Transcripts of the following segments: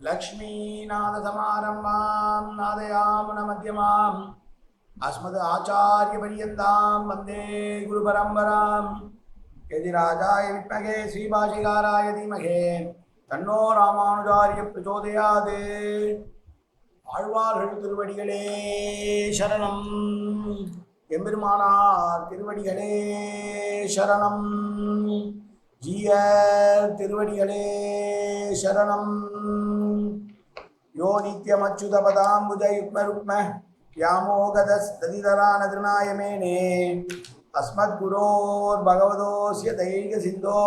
லக்ஷ்மீநாதசமாரம்பாம் நாதயாமன மத்தியமாம் அஸ்மத் ஆச்சாரிய பரியந்தாம் வந்தே குரு பரம்பராம் எதிராஜாய வித்மகே ஸ்ரீபாஷிகாராய தீமகே. தன்னோ ராமானுஜாரிய பிரச்சோதயாது. ஆழ்வார்கள் திருவடிகளே சரணம். எம்பெருமானார் திருவடிகளே சரணம். ஜீய திருவடிகளே சரணம் யோ நித்யமச்சுதபதாம்புஜயுக்மருக்ம व्यामोगदस्तदितरानदृणायमेने अस्मद्गुरोर्भगवतोऽस्य दैर्घसिन्धो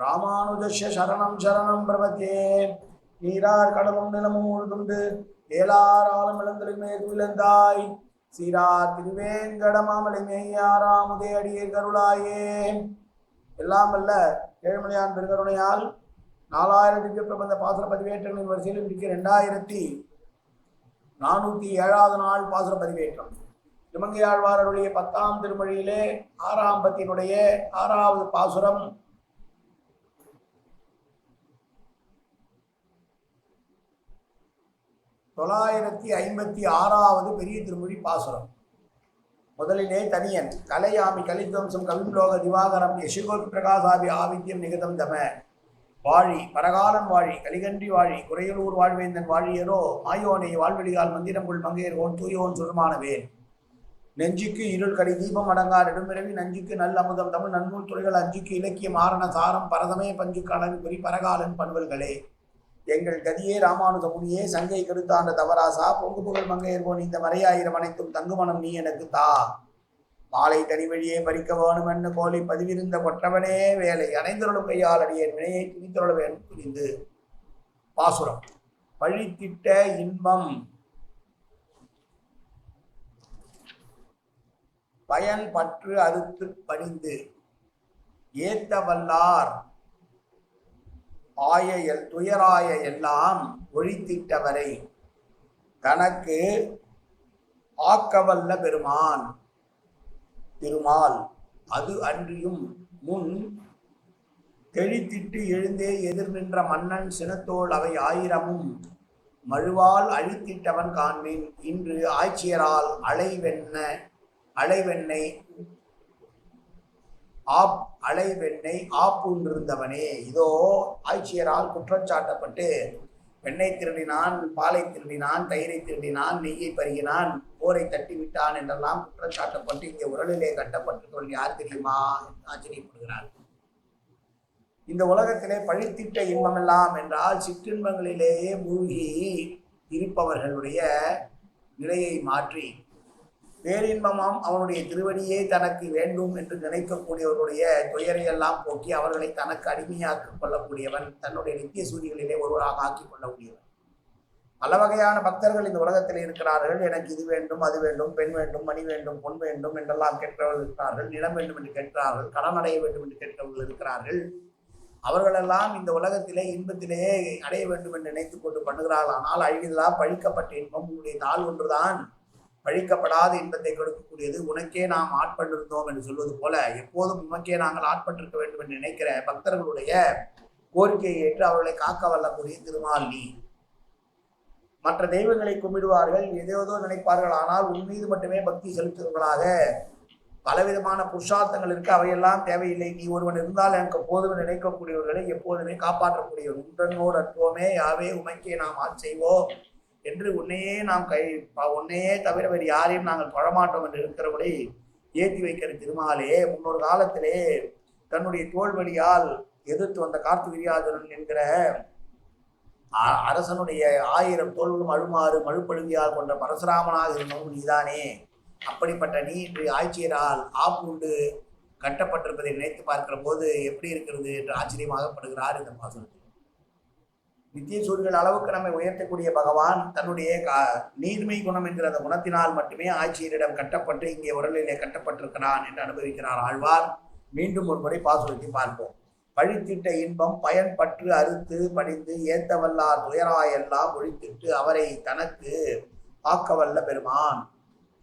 ராமானுஜஸ்ய சரணம் சரணம் பிரபத்தே நீரார் கடலும் நிலமும் உழுதுண்டு ஏலாராலும் இளந்தலுமே துயிலந்தாய் சீரார் திருவேங்கடமாமலை மேயாராமுதே அடியே கருளாயே எல்லாம் அல்ல ஏழுமலையான் பெருங்கருணையால் நாலாயிரத்துக்கு பிரபந்த பாசுர பதிவேற்றங்களின் வரிசையில் இன்றைக்கு ரெண்டாயிரத்தி நானூற்றி ஏழாவது நாள் பாசுர பதிவேற்றம் திருமங்கையாழ்வாரருடைய பத்தாம் திருமொழியிலே ஆறாம் பத்தினுடைய ஆறாவது பாசுரம். தொள்ளாயிரத்தி ஐம்பத்தி ஆறாவது பெரிய திருமொழி பாசுரம். முதலிலே தனியன் கலையாமி கலித்வம்சம் கவிம்லோக திவாகரம் யசுகோபி பிரகாசாபி ஆவித்யம் நிகதம் தம. வாழி பரகாலன் வாழி கலிகன்றி வாழி குறையலூர் வாழ்வேந்தன் வாழியரோ மாயோனை வாழ்வெளிகால் மந்திரங்குள் மங்கையர்கோன் தூயோன் சுருமானவேன். நெஞ்சுக்கு இருள் கடி தீபம் அடங்கார் இடம்பிறவி நஞ்சுக்கு நல் அமுதம் தமிழ் நன்னூல் துறைகள் அஞ்சுக்கு இலக்கியம் ஆரண சாரம் பரதமே பஞ்சு கணவி குறி பரகாலன் பண்பல்களே எங்கள் கதியே ராமானுஜ முனியே சங்கை கருத்தாண்ட தவராசா பொங்கு புகழ் மங்கையர்கோன் இந்த மறையாயிரம் அனைத்தும் தங்குமணம் நீ எனக்கு தா. மாலை தனி வழியே பறிக்க வேணும் என்று கோலி பதிவிருந்த கொற்றவனே வேலை அனைந்தருளும் கையால் அடியேன் வினையை துணித்தருள வேணும் புரிந்து பாசுரம். பழித்திட்ட இன்பம். பயன் பற்று அறுத்து பணிந்து. ஏத்த வல்லார் ஆய எல் துயராய எல்லாம் ஒழித்திட்டவரை. தனக்கு ஆக்கவல்ல பெருமான். திருமால் அது அன்றியும் முன் தெளித்திட்டு எழுந்தே எதிர் நின்ற மன்னன் சினத்தோள் அவை ஆயிரமும் மழுவால் அழித்திட்டவன் காண்பின். இன்று ஆட்சியரால் அலைவென்ன அலைவெண்ணை ஆப் அலைவெண்ணை ஆப்புன்றிருந்தவனே. இதோ ஆட்சியரால் குற்றச்சாட்டப்பட்டு வெண்ணெய் திருடினான் பாலை திருடினான் தயிரை திருடினான் நெய்யை பருகினான் போரை தட்டி விட்டான் என்றெல்லாம் குற்றச்சாட்டப்பட்டு இங்கே உரலிலே கட்டப்பட்டிருக்கவன் யார் தெரியுமா என்று ஆச்சரியப்படுகிறார். இந்த உலகத்திலே பழித்திட்ட இன்பமெல்லாம் என்றால் சிற்றின்பங்களிலேயே மூழ்கி இருப்பவர்களுடைய நிலையை மாற்றி பேரின்பமாம் அவனுடைய திருவடியே தனக்கு வேண்டும் என்று நினைக்கக்கூடியவருடைய துயரையெல்லாம் போக்கி அவர்களை தனக்கு அடிமையாக்கிக் கொள்ளக்கூடியவன் தன்னுடைய நித்திய சூரியகளிலே ஒருவராக ஆக்கிக் கொள்ளக்கூடியவன். பல வகையான பக்தர்கள் இந்த உலகத்தில் இருக்கிறார்கள். எனக்கு இது வேண்டும் அது வேண்டும் பெண் வேண்டும் மணி வேண்டும் பொன் வேண்டும் என்றெல்லாம் கேட்கிறவர்கள் இருக்கிறார்கள். நிலம் வேண்டும் என்று கேட்கிறார்கள் கடன் அடைய வேண்டும் என்று கேட்கிறவர்கள் இருக்கிறார்கள். அவர்களெல்லாம் இந்த உலகத்திலே இன்பத்திலேயே அடைய வேண்டும் என்று நினைத்து கொண்டு பண்ணுகிறார்கள். ஆனால் அழிவில்லா பழிக்கப்பட்ட இன்பம் உங்களுடைய தாழ் ஒன்றுதான். பழிக்கப்படாத இன்பத்தை கொடுக்கக்கூடியது உனக்கே நாம் ஆட்பட்டிருந்தோம் என்று சொல்வது போல எப்போதும் உனக்கே நாங்கள் ஆட்பட்டிருக்க வேண்டும் என்று நினைக்கிற பக்தர்களுடைய கோரிக்கையை ஏற்று அவர்களை காக்க வல்லக்கூடிய திருமால் நீ. மற்ற தெய்வங்களை கும்பிடுவார்கள் எதையோதோ நினைப்பார்கள் ஆனால் உன் மீது மட்டுமே பக்தி செலுத்துவர்களாக பலவிதமான புருஷார்த்தங்கள் இருக்கு அவையெல்லாம் தேவையில்லை. நீ ஒருவன் இருந்தால் எனக்கு போதும் நினைக்கக்கூடியவர்களை எப்போதுமே காப்பாற்றக்கூடியவர் உன்றனோடு அற்போமே யாவே உமைக்கே நாம் ஆட்சி செய்வோம் என்று உன்னையே நாம் கை உன்னையே தவிர வேறு யாரையும் நாங்கள் தொழமாட்டோம் என்று இருக்கிறபடி ஏற்றி வைக்கிற திருமாலே முன்னொரு காலத்திலே தன்னுடைய தோல்வழியால் எதிர்த்து வந்த கார்த்திகிரியாஜனன் என்கிற அ- அரசனுடைய ஆயிரம் தோள்களும் அழுமாறு மழுப்பழுவியால் கொண்ட பரசுராமனாக இருந்தவன் நீதானே. அப்படிப்பட்ட நீ இன்று ஆட்சியரால் ஆப்புண்டு கட்டப்பட்டிருப்பதை நினைத்து பார்க்கிற போது எப்படி இருக்கிறது என்று ஆச்சரியமாகப்படுகிறார் இந்த பாசனத்தில் நித்திய சூரியன் அளவுக்கு நம்மை உயர்த்தக்கூடிய பகவான் தன்னுடைய கா- நீர்மை குணம் என்கிற அந்த குணத்தினால் மட்டுமே ஆட்சியரிடம் கட்டப்பட்டு இங்கே உடலிலே கட்டப்பட்டிருக்கிறான் என்று அனுபவிக்கிறார் ஆழ்வார். மீண்டும் ஒரு முறை பாசுரத்தை பார்ப்போம். பழித்திட்ட இன்பம் பயன்பற்று அறுத்து படிந்து ஏத்தவல்லார் துயராயெல்லாம் ஒழித்திட்டு அவரை தனக்கு ஆக்கவல்ல பெருமான்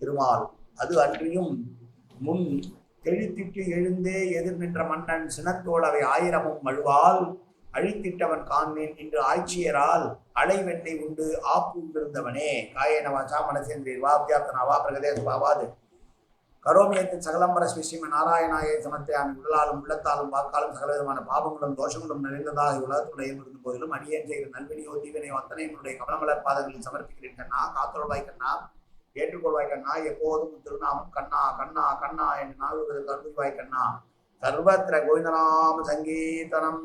திருமால். அது அன்றியும் முன் தெளித்திட்டு எழுந்தே எதிர் நின்ற மன்னன் சினத்தோள் அவை ஆயிரமும் மழுவால் அழித்திட்டவன் காண்மேன் இன்று ஆட்சியரால் அலைவெண்ணை உண்டு ஆப்பூந்திருந்தவனே காயனவா வாச்சா வா அபியார்த்தனா வா பிரகதேச பாவாது கரோமியத்தின் சகலம்பர ஸ்ரீம நாராயணாய சமர்ப்பியாமி உடலாலும் உள்ளத்தாலும் வாக்காலும் சகலவிதமான பாபங்களும் தோஷங்களும் நிறைந்ததாக உலகத்துடைய இருந்த போதிலும் அடியேன் செய்கிற நல்வினியோ தீவினையோ அத்தனை என்னுடைய கவனமலர் பாதங்களில் சமர்ப்பிக்கிறேன் கண்ணா. காத்தொழுவாய் கண்ணா. ஏற்றுக்கொள்வாய் கண்ணா. எப்போதும் திருநாமம் கண்ணா கண்ணா கண்ணா என்று நாளுவதற்கு கருதுவாய் கண்ணா. சர்வத்திர கோவிந்தநாம சங்கீதனம்